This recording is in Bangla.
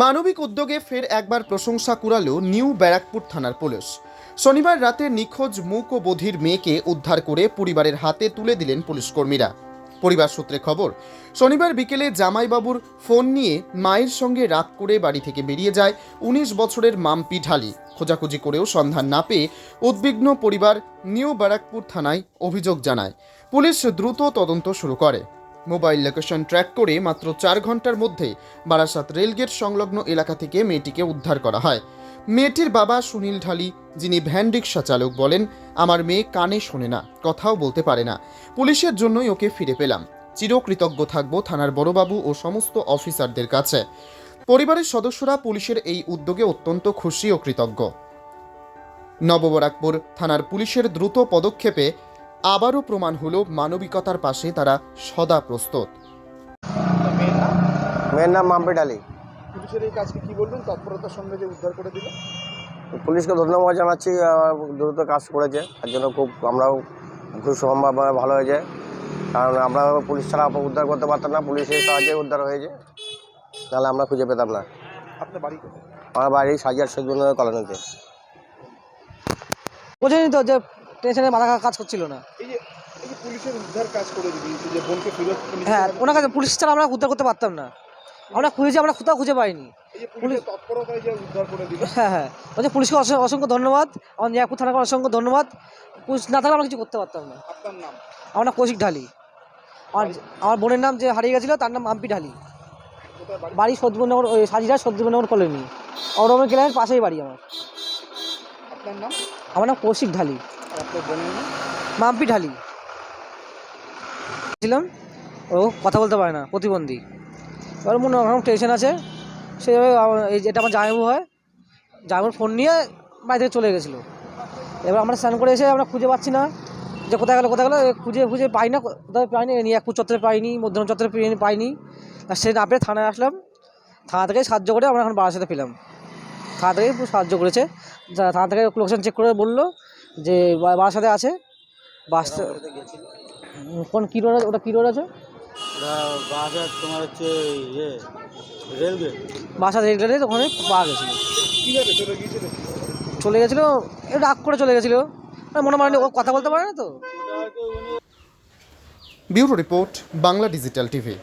মানবিক উদ্যোগে ফের একবার প্রশংসা কুড়ালো নিউ ব্যারাকপুর থানার পুলিশ। শনিবার রাতে নিখোঁজ মূক ও বধির মেয়েকে উদ্ধার করে পরিবারের হাতে তুলে দিলেন পুলিশ কর্মীরা। পরিবার সূত্রে খবর, শনিবার বিকেলে জামাইবাবুর ফোন নিয়ে মায়ের সঙ্গে রাত করে বাড়ি থেকে বেরিয়ে যায় উনিশ বছরের মাম্পি ঢালি। খোঁজাখুঁজি করেও সন্ধান না পেয়ে উদ্বিগ্ন পরিবার নিউ ব্যারাকপুর থানায় অভিযোগ জানায়। পুলিশ দ্রুত তদন্ত শুরু করে। মোবাইল লোকেশন ট্র্যাক করে মাত্র চার ঘণ্টার মধ্যে বারাসাত রেলগেট সংলগ্ন এলাকা থেকে মেয়েটিকে উদ্ধার করা হয়। মেয়েটির বাবা সুনীল ঢালি, যিনি ভ্যান রিক্সা চালক বলেন, আমার মেয়ে কানে শোনে না, কথাও বলতে পারে না। পুলিশের জন্যই ওকে ফিরে পেলাম। চিরকৃতজ্ঞ থাকব থানার বড়বাবু ও সমস্ত অফিসারদের কাছে। পরিবারের সদস্যরা পুলিশের এই উদ্যোগে অত্যন্ত খুশি ও কৃতজ্ঞ। নববরাকপুর থানার পুলিশের দ্রুত পদক্ষেপে আবারও প্রমাণ হলো মানবিকতার পাশে তারা সদা প্রস্তুত। মেয়ের নাম মাম্পি ডালি পুলিশের এই কাজকে কি বলবেন তৎপরতার সঙ্গে যে উদ্ধার করে দিল পুলিশকে ধন্যবাদ জানাচ্ছি দ্রুত কাজ করেছে। তার জন্য খুব আমরাও খুব সম্ভব ভালো হয়েছে। কারণ আমরা পুলিশ ছাড়া উদ্ধার করতে পারতাম না পুলিশের সাহায্যে উদ্ধার হয়েছে। তাহলে আমরা খুঁজে পেতাম না। আপনার বাড়ি আমার বাড়ি সাজিয়ার সজীবনগর কলোনিতে। বোঝেনি তো যে টেনশনে মাথা কাজ করছিল না? পুলিশের উদ্ধার কাজ করে দিয়েছে যে বোনকে ফেরত হ্যাঁ। ওনার কাছে পুলিশ ছাড়া আমরা উদ্ধার করতে পারতাম না। আমরা খুঁজেছি আমরা কোথাও খুঁজে পাইনি। হ্যাঁ হ্যাঁ। বলছে পুলিশকে অসংখ্য ধন্যবাদ। আমার নিয়াপুর থানাকে অসংখ্য ধন্যবাদ। পুলিশ না থাকলে আমরা কিছু করতে পারতাম না। আপনার নাম? আমার নাম কৌশিক ঢালি। আমার আমার বোনের নাম যে হারিয়ে গেছিল তার নাম মাম্পি ঢালি। বাড়ি? সদ্যনগর ওই সাজিরা সদ্যনগর কলোনি। অরমের ক্লাবের পাশেই বাড়ি আমার। আপনার নাম? আমার নাম কৌশিক ঢালি। মাম্পি ঢালি। ছিলাম ও কথা বলতে পারে না, প্রতিবন্ধী। এবার মনে হয় টেনশন আছে সেভাবে এই যেটা আমার জামাইবু হয় জামাইবুর ফোন নিয়ে বাড়ি থেকে চলে গেছিল। এবার আমরা স্নান করে এসে আমরা খুঁজে পাচ্ছি না যে কোথায় গেলো কোথায় গেলো খুঁজে খুঁজে পাই না কোথায় পাইনি নিয়াকুর চত্বরে পাইনি মধ্যম চত্বরে পাইনি। আর সে না পেয়ে থানায় আসলাম, থানা থেকে সাহায্য করে আমরা এখন বারাসাতে পেলাম। থানা থেকে সাহায্য করেছে থানা থেকে লোকেশন চেক করে বলল যে বা- বারাসাতে আছে, বাস কোন কী রোড আছে? ওটা কী রোড আছে? বাজার তোমার হচ্ছে ইয়ে রেলওয়ে। বাসা রেলগেটে ওখানে পাওয়া গেছিল। কীভাবে চলে গিয়েছিল। চলে গেছিল? রাগ করে চলে গেছিল। আর মনে মানে ও কথা বলতে পারে না তো? Bureau report Bangla digital TV.